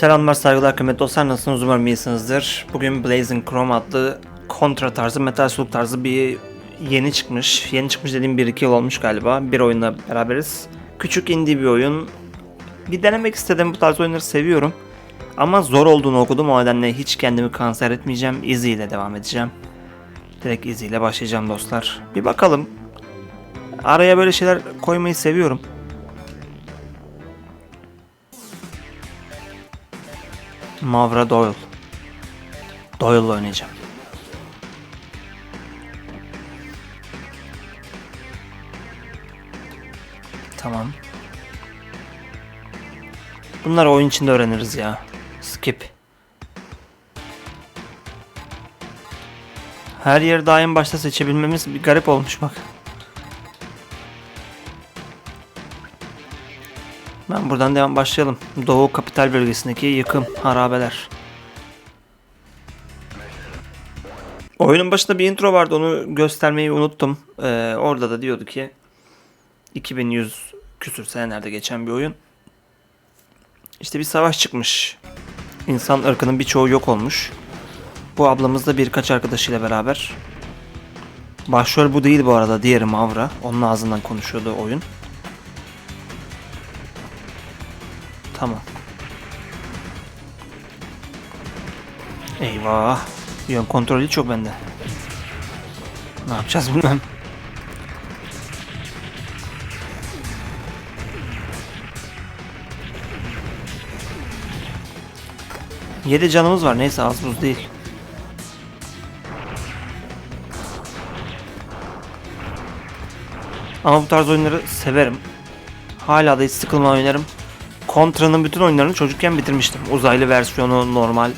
Selamlar saygılar kıymetli dostlar nasılsınız umarım iyisinizdir. Bugün Blazing Chrome adlı kontra tarzı metal suluk tarzı bir yeni çıkmış. Yeni çıkmış dediğim 1-2 yıl olmuş galiba. Bir oyunla beraberiz. Küçük indie bir oyun. Bir denemek istedim bu tarz oyunları seviyorum. Ama zor olduğunu okudum o nedenle hiç kendimi kanser etmeyeceğim. Easy ile devam edeceğim. Direkt Easy ile başlayacağım dostlar. Bir bakalım. Araya böyle şeyler koymayı seviyorum. Mavra Doyle. Doyle'la oynayacağım. Tamam. Bunları oyun içinde öğreniriz ya. Skip. Her yeri daim başta seçebilmemiz bir garip olmuş bak. Ben buradan devam başlayalım. Doğu kapital bölgesindeki yıkım, harabeler. Oyunun başında bir intro vardı onu göstermeyi unuttum. Ee, orada da diyordu ki 2100 küsür senelerde geçen bir oyun. İşte bir savaş çıkmış. İnsan ırkının birçoğu yok olmuş. Bu ablamız da birkaç arkadaşıyla beraber. Başrol bu değil bu arada. Diğeri Mavra. Onun ağzından konuşuyordu oyun. Tamam. Eyvah. Yön kontrolü çok bende. Ne yapacağız bilmem. Yedi canımız var neyse az buz değil. Ama bu tarz oyunları severim. Hala da hiç sıkılmadan oynarım. Contra'nın bütün oyunlarını çocukken bitirmiştim. Uzaylı versiyonu, normal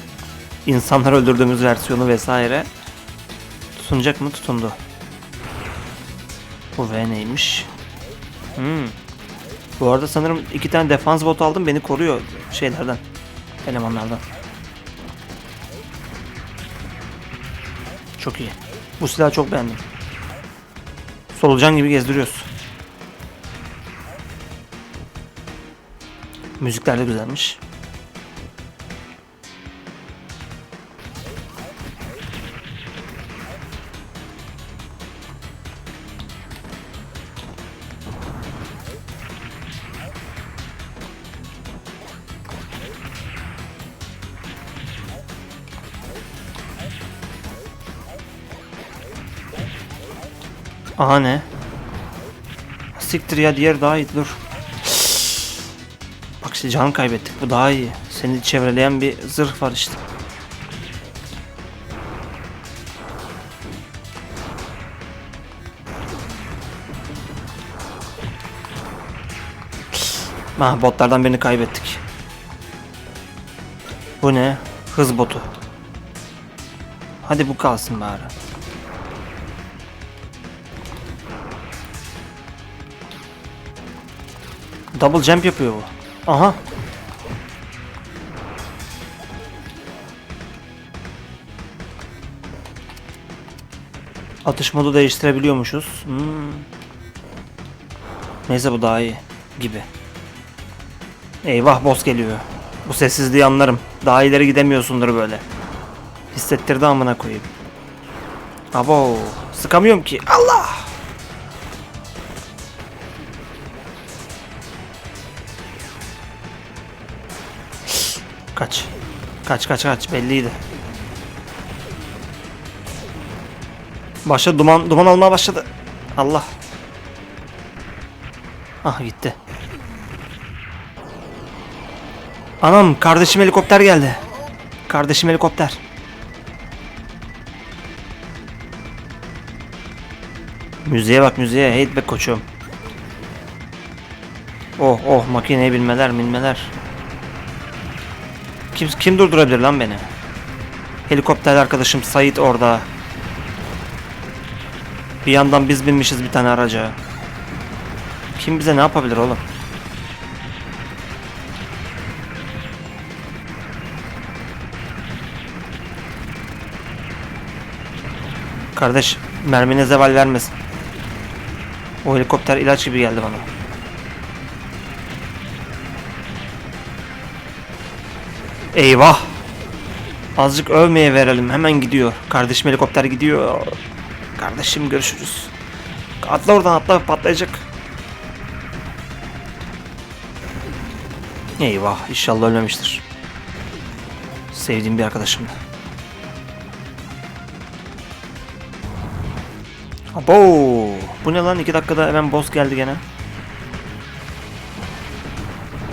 insanlar öldürdüğümüz versiyonu vesaire. Tutunacak mı? Tutundu. Bu V neymiş? Hmm. Bu arada sanırım iki tane defans bot aldım beni koruyor şeylerden. Elemanlardan. Çok iyi. Bu silahı çok beğendim. Solucan gibi gezdiriyoruz. Müzikler de güzelmiş. Aha ne? Siktir ya diğer daha iyi dur. İşte can kaybettik bu daha iyi. Seni çevreleyen bir zırh var işte. Ah botlardan birini kaybettik. Bu ne? Hız botu. Hadi bu kalsın bari. Double jump yapıyor bu. Aha. Atış modu değiştirebiliyormuşuz. Hmm. Neyse bu daha iyi gibi. Eyvah boss geliyor. Bu sessizliği anlarım. Daha ileri gidemiyorsundur böyle. Hissettirdi amına koyayım. Abo, sıkamıyorum ki. Allah! Kaç. Kaç kaç kaç belliydi. Başladı duman duman almaya başladı. Allah. Ah gitti. Anam kardeşim helikopter geldi. Kardeşim helikopter. Müziğe bak müziğe. Hate be koçum. Oh oh makineye binmeler binmeler. Kim, kim durdurabilir lan beni? Helikopter arkadaşım Sait orada. Bir yandan biz binmişiz bir tane araca. Kim bize ne yapabilir oğlum? Kardeş mermine zeval vermesin. O helikopter ilaç gibi geldi bana. Eyvah. Azıcık övmeye verelim. Hemen gidiyor. Kardeşim helikopter gidiyor. Kardeşim görüşürüz. Atla oradan atla patlayacak. Eyvah inşallah ölmemiştir. Sevdiğim bir arkadaşımdı. Abo! Bu ne lan? 2 dakikada hemen boss geldi gene.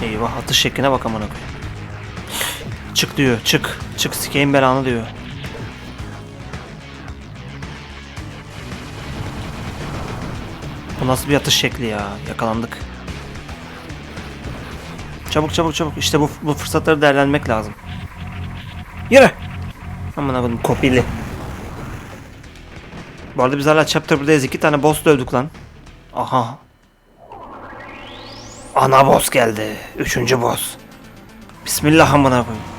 Eyvah atış şekline bak amına koyayım. Çık diyor, çık. Çık sikeyim belanı diyor. Bu nasıl bir atış şekli ya? Yakalandık. Çabuk çabuk çabuk. İşte bu, bu fırsatları değerlendirmek lazım. Yürü. Aman abim kopili. Bu arada biz hala chapter 1'deyiz. İki tane boss dövdük lan. Aha. Ana boss geldi. Üçüncü boss. Bismillah amına koyayım.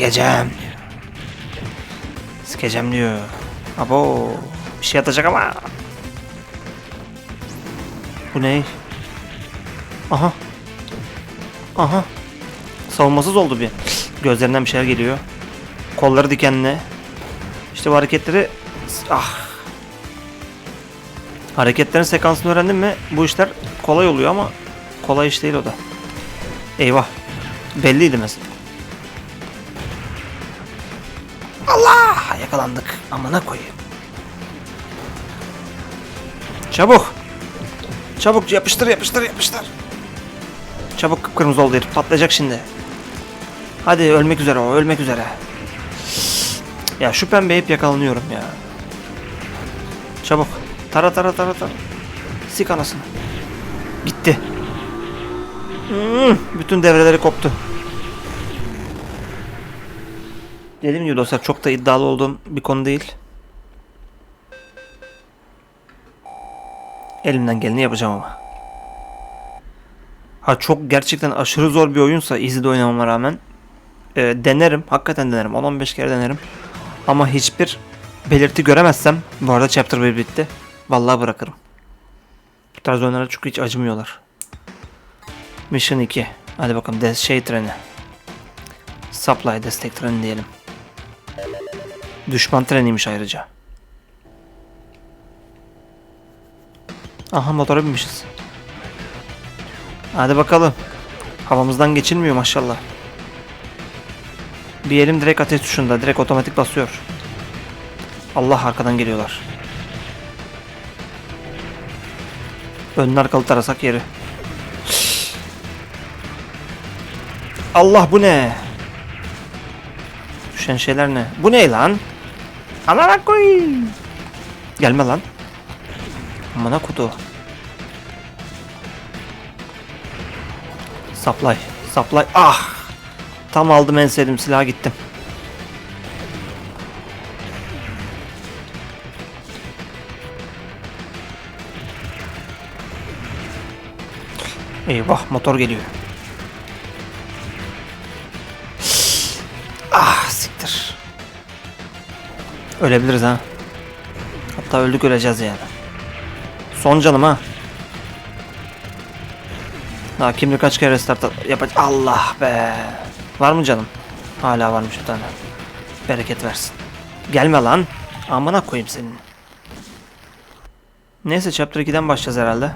Sikeceğim. Sikeceğim diyor. Abo. Bir şey atacak ama. Bu ne? Aha. Aha. Savunmasız oldu bir. Gözlerinden bir şeyler geliyor. Kolları dikenli. İşte bu hareketleri... Ah. Hareketlerin sekansını öğrendim mi bu işler kolay oluyor ama kolay iş değil o da. Eyvah. Belliydi mesela. Yakalandık. Amına koyayım. Çabuk. Çabuk yapıştır yapıştır yapıştır. Çabuk kıpkırmızı oldu herif. Patlayacak şimdi. Hadi ölmek üzere o ölmek üzere. Ya şu pembe hep yakalanıyorum ya. Çabuk. Tara tara tara tara. Sik anasını. Gitti. Hmm, bütün devreleri koptu. Dediğim gibi dostlar çok da iddialı olduğum bir konu değil. Elimden geleni yapacağım ama. Ha çok gerçekten aşırı zor bir oyunsa easy'de oynamama rağmen e, denerim. Hakikaten denerim. 10-15 kere denerim. Ama hiçbir belirti göremezsem bu arada chapter 1 bitti. Vallahi bırakırım. Bu tarz oyunlara çünkü hiç acımıyorlar. Mission 2. Hadi bakalım şey treni. Supply destek treni diyelim. Düşman treniymiş ayrıca. Aha motora binmişiz. Hadi bakalım. Havamızdan geçilmiyor maşallah. Bir elim direkt ateş tuşunda. Direkt otomatik basıyor. Allah arkadan geliyorlar. Önün arkalı tarasak yeri. Allah bu ne? Düşen şeyler ne? Bu ne lan? Amına koy. Gelme lan. Amına kutu. Supply. Supply. Ah. Tam aldım en sevdiğim silaha gittim. Eyvah motor geliyor. Ölebiliriz ha. Hatta öldük öleceğiz yani. Son canım ha. Daha kim bilir kaç kere restart yapacak. Allah be. Var mı canım? Hala varmış bir tane. Bereket versin. Gelme lan. Amına koyayım senin. Neyse chapter 2'den başlayacağız herhalde.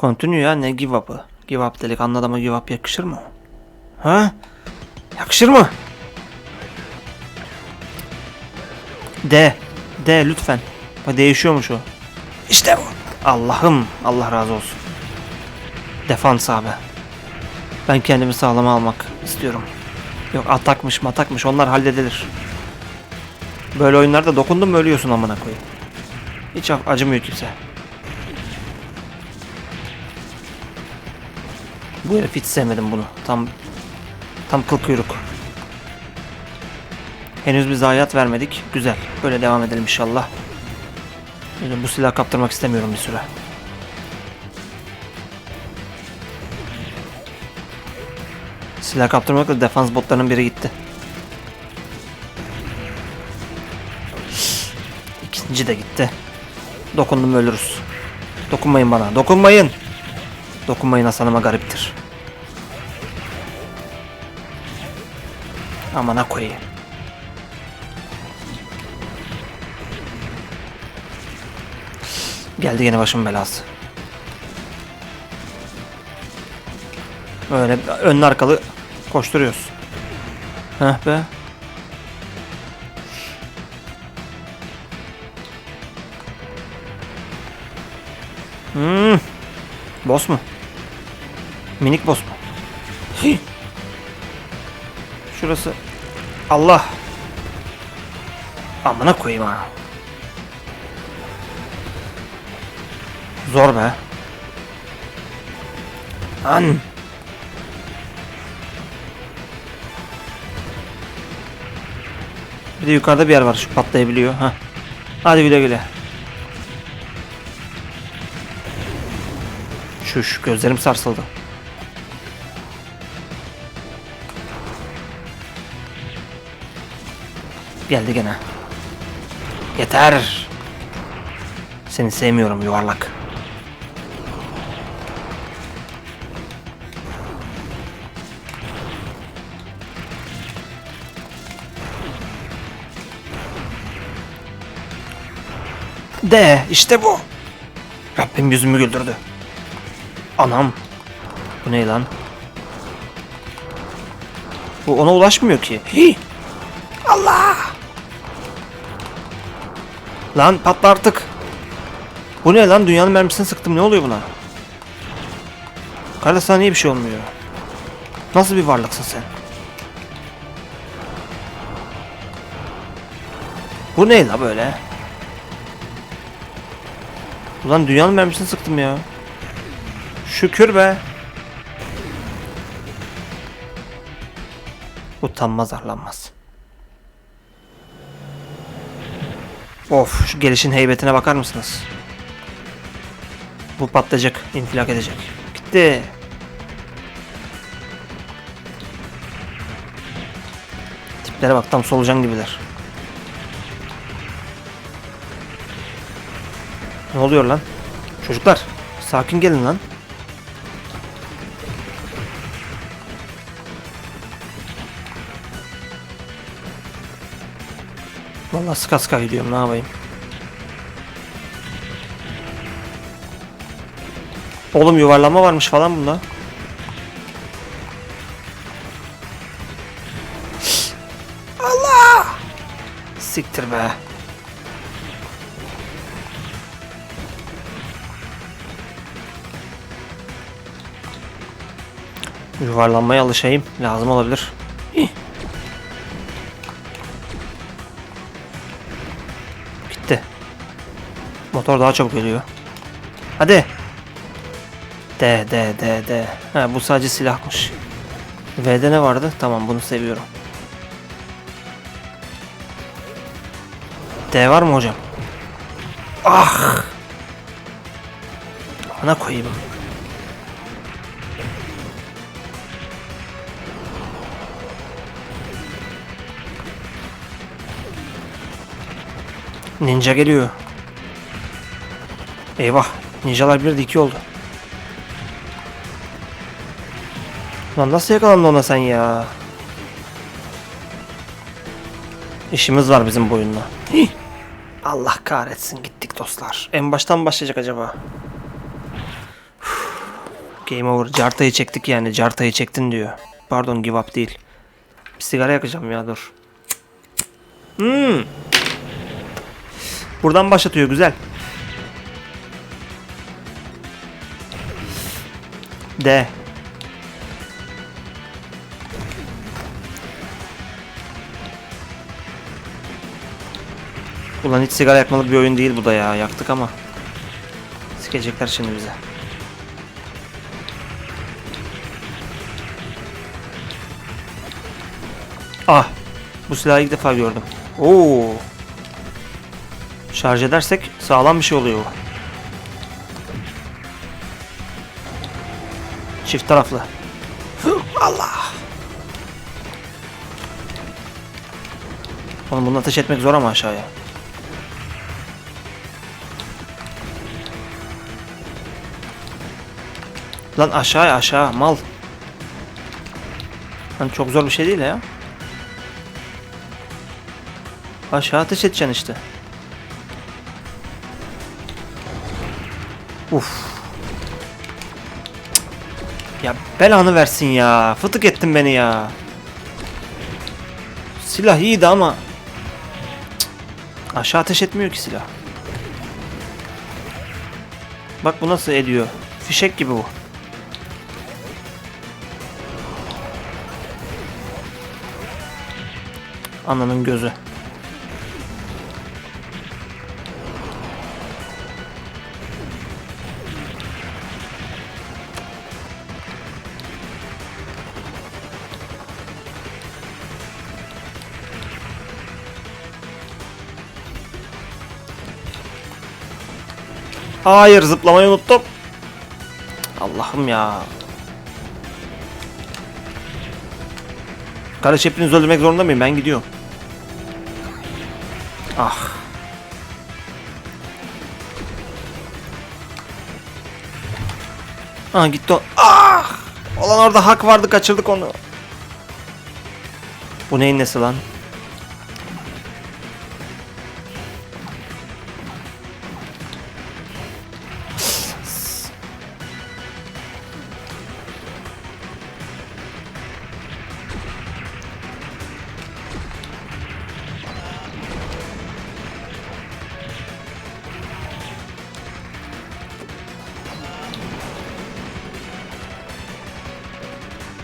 Continue ya ne give up'ı. Give up dedik anlı adama give up yakışır mı? Ha? Yakışır mı? D. D lütfen. Bak değişiyormuş o. İşte bu. Allah'ım. Allah razı olsun. Defans abi. Ben kendimi sağlama almak istiyorum. Yok atakmış matakmış onlar halledilir. Böyle oyunlarda dokundun mu ölüyorsun amına koyayım. Hiç ac- acımıyor kimse. Bu herif hiç sevmedim bunu. Tam tam kıl kuyruk. Henüz bir zayiat vermedik. Güzel. Böyle devam edelim inşallah. Böyle bu silah kaptırmak istemiyorum bir süre. Silah kaptırmakla defans botlarının biri gitti. İkinci de gitti. Dokundum ölürüz. Dokunmayın bana. Dokunmayın. Dokunmayın Hasan'ıma gariptir. Amına koyayım. Geldi gene başım belası. Böyle önlü arkalı koşturuyoruz. Heh be. Hmm. Boss mu? Minik boss mu? Şurası. Allah. Amına koyayım ha. Zor be. An. Bir de yukarıda bir yer var şu patlayabiliyor. Ha. Hadi güle güle. Şuş gözlerim sarsıldı. Geldi gene. Yeter. Seni sevmiyorum yuvarlak. De işte bu. Rabbim yüzümü güldürdü. Anam. Bu ne lan? Bu ona ulaşmıyor ki. Hi. Allah. Lan patla artık. Bu ne lan? Dünyanın mermisini sıktım. Ne oluyor buna? Kardeş sana niye bir şey olmuyor? Nasıl bir varlıksın sen? Bu ne la böyle? Ulan dünyanın mermisini sıktım ya. Şükür be. Utanmaz arlanmaz. Of şu gelişin heybetine bakar mısınız? Bu patlayacak, infilak edecek. Gitti. Tiplere bak tam solucan gibiler. Ne oluyor lan? Çocuklar sakin gelin lan. Vallahi sıka sıka gidiyorum ne yapayım. Oğlum yuvarlama varmış falan bunda. Yuvarlanmaya alışayım. Lazım olabilir. Hih. Gitti. Motor daha çabuk geliyor. Hadi. D D D D. Ha bu sadece silahmış. V'de ne vardı? Tamam bunu seviyorum. D var mı hocam? Ah! Ana koyayım. Ninja geliyor. Eyvah. Ninjalar bir de iki oldu. Lan nasıl yakalandın ona sen ya? İşimiz var bizim boyunla. Hih. Allah kahretsin gittik dostlar. En baştan başlayacak acaba? Game over. Cartayı çektik yani. Cartayı çektin diyor. Pardon give up değil. Bir sigara yakacağım ya dur. Hmm. Buradan başlatıyor güzel. D. Ulan hiç sigara yakmalı bir oyun değil bu da ya. Yaktık ama. Sikecekler şimdi bize. Ah. Bu silahı ilk defa gördüm. Oo. Şarj edersek sağlam bir şey oluyor bu. Çift taraflı. Allah. Oğlum bunu ateş etmek zor ama aşağıya. Lan aşağıya aşağı mal. Hani çok zor bir şey değil ya. Aşağı ateş edeceksin işte. Uf. Ya belanı versin ya. Fıtık ettin beni ya. Silah iyiydi ama Cık. aşağı ateş etmiyor ki silah. Bak bu nasıl ediyor. Fişek gibi bu. Ananın gözü. Hayır zıplamayı unuttum. Allah'ım ya. Kardeş hepinizi öldürmek zorunda mıyım? Ben gidiyorum. Ah. Ah gitti o. Ah! Olan orada hak vardı kaçırdık onu. Bu neyin nesi lan?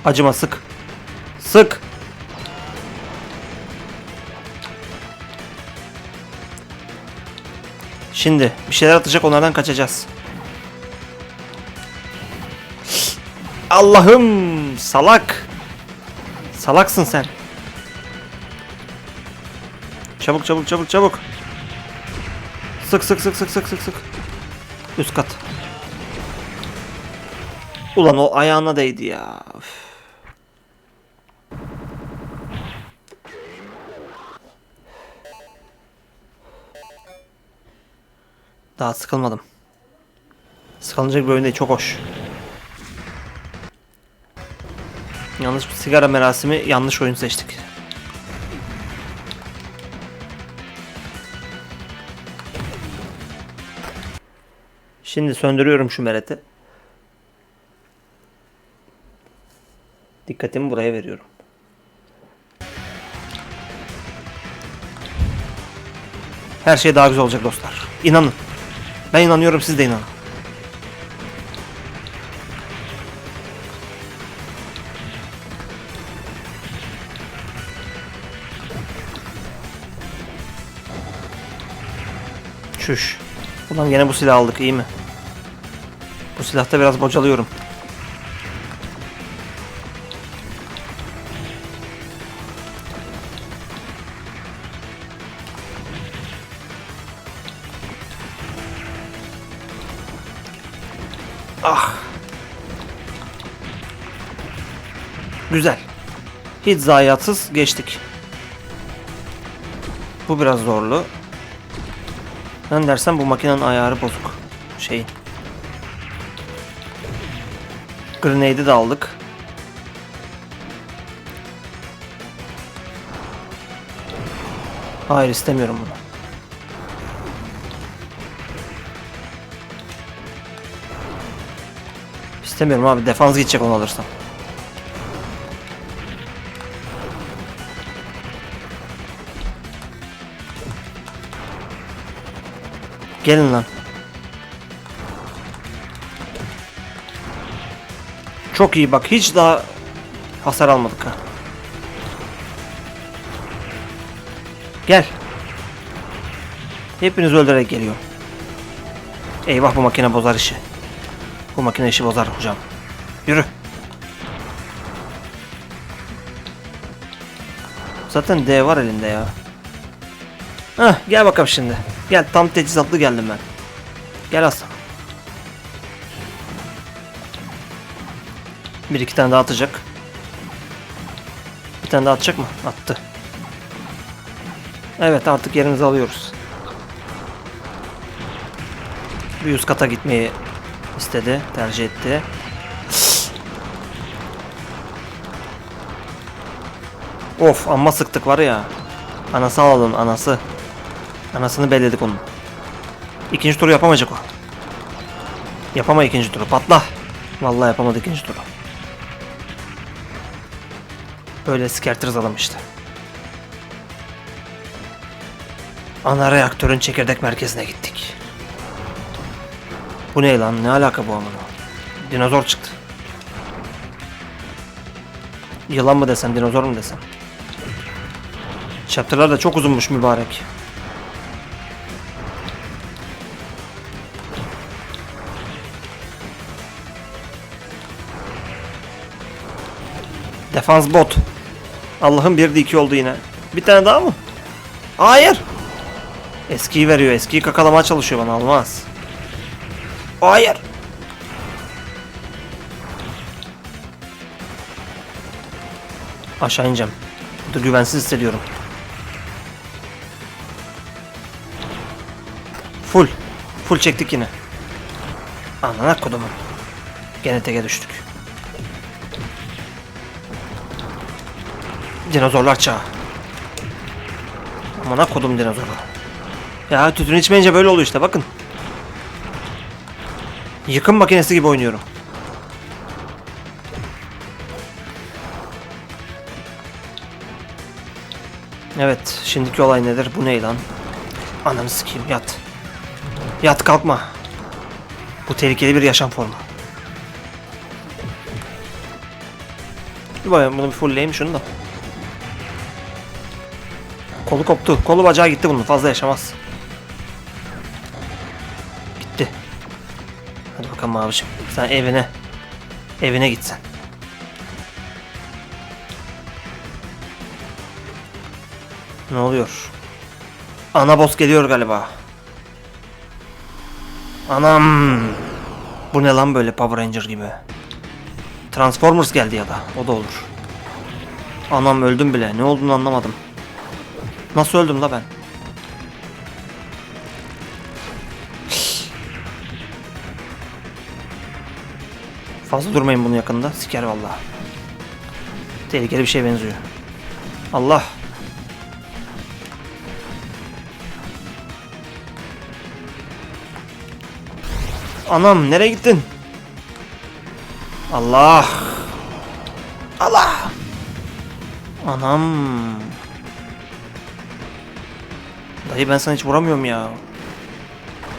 Acıma sık. Sık. Şimdi bir şeyler atacak onlardan kaçacağız. Allah'ım salak. Salaksın sen. Çabuk çabuk çabuk çabuk. Sık sık sık sık sık sık sık. Üst kat. Ulan o ayağına değdi ya. Üf. Daha sıkılmadım. Sıkılacak bir oyun değil çok hoş. Yanlış bir sigara merasimi yanlış oyun seçtik. Şimdi söndürüyorum şu mereti. Dikkatimi buraya veriyorum. Her şey daha güzel olacak dostlar. İnanın. Ben inanıyorum siz de inanın. Çüş. Ulan gene bu silahı aldık iyi mi? Bu silahta biraz bocalıyorum. Ah. Güzel. Hiç zayiatsız geçtik. Bu biraz zorlu. Ben dersem bu makinenin ayarı bozuk. Şey. Grenade'i de aldık. Hayır istemiyorum bunu. İstemiyorum abi defans gidecek onu alırsam. Gelin lan. Çok iyi bak hiç daha hasar almadık ha. Gel. Hepiniz öldürerek geliyor. Eyvah bu makine bozar işi. Bu makine işi bozar hocam. Yürü. Zaten D var elinde ya. Hah gel bakalım şimdi. Gel tam teçhizatlı geldim ben. Gel Aslan. Bir iki tane daha atacak. Bir tane daha atacak mı? Attı. Evet artık yerimizi alıyoruz. Bir üst kata gitmeyi istedi, tercih etti. Of amma sıktık var ya. Anası alalım anası. Anasını belledik onun. İkinci turu yapamayacak o. Yapama ikinci turu. Patla. Vallahi yapamadı ikinci turu. Böyle sikertiriz adam işte. Ana reaktörün çekirdek merkezine gittik. Bu ne lan? Ne alaka bu amına? Dinozor çıktı. Yılan mı desem, dinozor mu desem? Chapter'lar da çok uzunmuş mübarek. Defans bot. Allah'ım bir de iki oldu yine. Bir tane daha mı? Hayır. Eskiyi veriyor. Eskiyi kakalamaya çalışıyor bana. Olmaz. Hayır. Aşağı ineceğim. Burada güvensiz hissediyorum. Full. Full çektik yine. Anlanak kodumu. Gene teke düştük. Dinozorlar çağı. Amına kodum dinozoru. Ya tütün içmeyince böyle oluyor işte bakın. Yıkım makinesi gibi oynuyorum. Evet, şimdiki olay nedir? Bu ne lan? Ananı sikeyim, yat. Yat kalkma. Bu tehlikeli bir yaşam formu. Bir bakayım bunu bir fullleyeyim şunu da. Kolu koptu. Kolu bacağı gitti bunun. Fazla yaşamaz. Hadi bakalım abiciğim. Sen evine. Evine gitsen. Ne oluyor? Ana boss geliyor galiba. Anam. Bu ne lan böyle Power Ranger gibi. Transformers geldi ya da. O da olur. Anam öldüm bile. Ne olduğunu anlamadım. Nasıl öldüm la ben? Fazla durmayın bunun yakında. Siker vallahi. Tehlikeli bir şey benziyor. Allah. Anam nereye gittin? Allah. Allah. Anam. Dayı ben sana hiç vuramıyorum ya.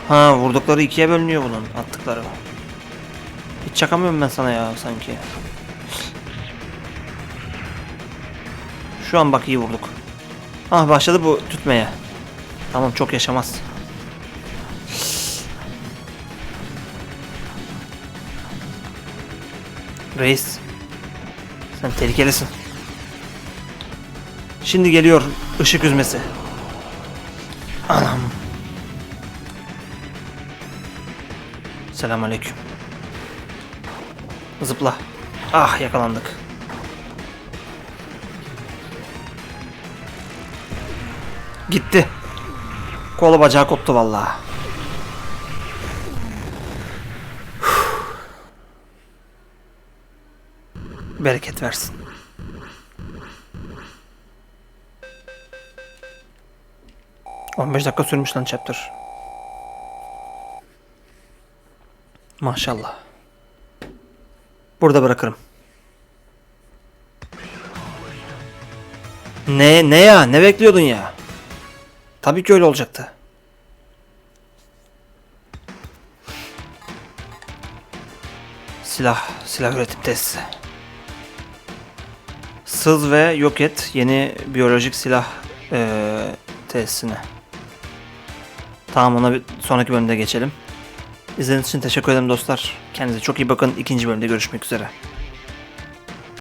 Ha vurdukları ikiye bölünüyor bunun attıkları. Çakamıyorum ben sana ya sanki. Şu an bak iyi vurduk. Ah başladı bu tütmeye. Tamam çok yaşamaz. Reis. Sen tehlikelisin. Şimdi geliyor ışık üzmesi. Anam. Selamünaleyküm. Zıpla. Ah yakalandık. Gitti. Kolu bacağı koptu vallahi. Bereket versin. On beş dakika sürmüş lan chapter. Maşallah. Burada bırakırım. Ne ne ya? Ne bekliyordun ya? Tabii ki öyle olacaktı. Silah, silah üretim tesisi. Sız ve yok et yeni biyolojik silah eee tesisine. Tamam ona bir sonraki bölümde geçelim. İzlediğiniz için teşekkür ederim dostlar. Kendinize çok iyi bakın. İkinci bölümde görüşmek üzere.